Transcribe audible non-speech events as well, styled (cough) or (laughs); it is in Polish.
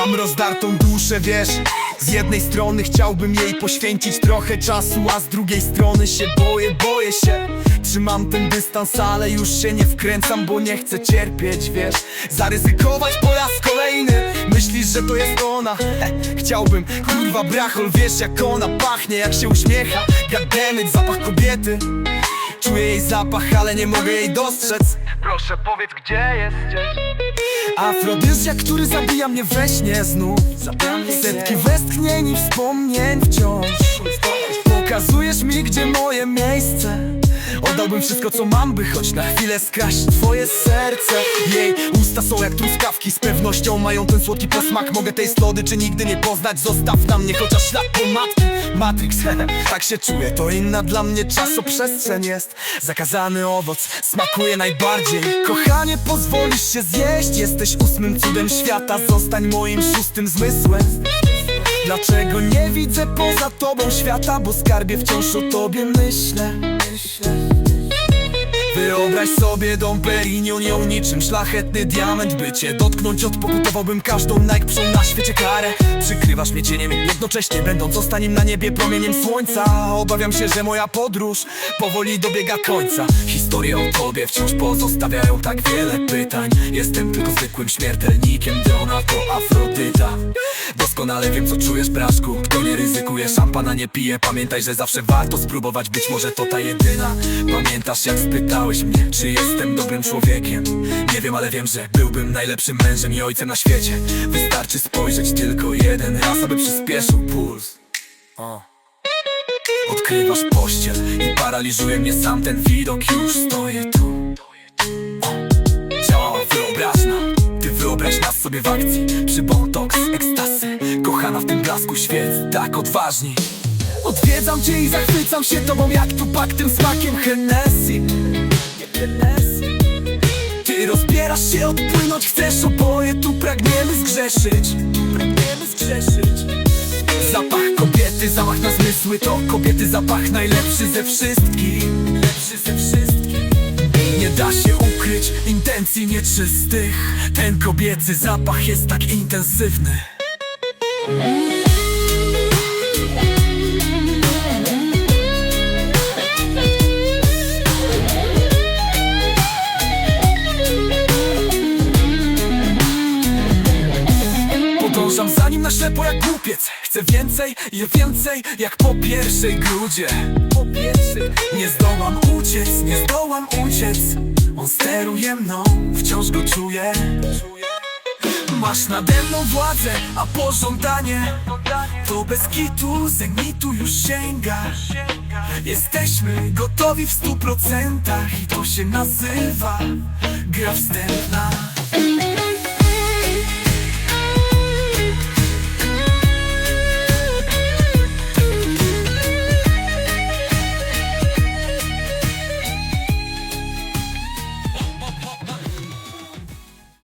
Mam rozdartą duszę, wiesz? Z jednej strony chciałbym jej poświęcić trochę czasu A z drugiej strony się boję, boję się. Trzymam ten dystans, ale już się nie wkręcam Bo nie chcę cierpieć, wiesz? Zaryzykować po raz kolejny. Myślisz, że to jest ona? Chciałbym, kurwa brachol Wiesz jak ona pachnie, jak się uśmiecha. Goddammit, zapach kobiety Czuję jej zapach, ale nie mogę jej dostrzec. Proszę powiedz gdzie jesteś? Afrodyzjak, który zabija mnie we śnie znów. Setki westchnień i wspomnień wciąż. Pokazujesz mi, gdzie moje miejsce Oddałbym wszystko, co mam, by choć na chwilę skraść twoje serce. Jej usta są jak truskawki, z pewnością mają ten słodki posmak. Mogę tej slody, czy nigdy nie poznać, zostaw na mnie chociaż ślad pomadki Matrix, (laughs) tak się czuję, to inna dla mnie czasoprzestrzeń jest. Zakazany owoc, smakuje najbardziej. Kochanie, pozwolisz się zjeść, jesteś ósmym cudem świata Zostań moim szóstym zmysłem Dlaczego nie widzę poza tobą świata? Bo skarbie wciąż o tobie myślę. Wyobraź sobie dom Perignon niczym szlachetny diament. By cię dotknąć odpokutowałbym każdą najgłupszą na świecie karę. Przykrywasz mnie cieniem, jednocześnie będąc ostatnim na niebie promieniem słońca. Obawiam się, że moja podróż powoli dobiega końca. Historie o tobie wciąż pozostawiają tak wiele pytań. Jestem tylko zwykłym śmiertelnikiem, gdy ona to Afrodyta Doskonale wiem co czujesz blaszku Kto nie ryzykuje, szampana nie pije. Pamiętaj, że zawsze warto spróbować. Być może to ta jedyna. Pamiętasz jak spytałeś mnie Czy jestem dobrym człowiekiem? Nie wiem, ale wiem, że byłbym najlepszym mężem i ojcem na świecie. Wystarczy spojrzeć tylko jeden raz Aby przyspieszył puls. Odkrywasz pościel I paraliżuje mnie sam ten widok. Już stoję tu. Działała wyobraźna Ty wyobraź nas sobie w akcji. Przy botox, blasku świec Tak odważni Odwiedzam cię i zachwycam się tobą Jak tupak tym smakiem Hennessy. Ty rozbierasz się odpłynąć Chcesz oboje tu pragniemy zgrzeszyć. Pragniemy zgrzeszyć. Zapach kobiety, zamach na zmysły To kobiety zapach najlepszy ze wszystkich. Lepszy ze wszystkich. Nie da się ukryć intencji nieczystych. Ten kobiecy zapach jest tak intensywny ślepo jak głupiec. Chcę więcej, je więcej jak po pierwszej grudzie. Po pierwszej Nie zdołam uciec, nie zdołam uciec. On steruje mną, wciąż go czuję. Masz nade mną władzę, a pożądanie To bez kitu, zenitu już sięga. Jesteśmy gotowi w stu procentach I to się nazywa gra wstępna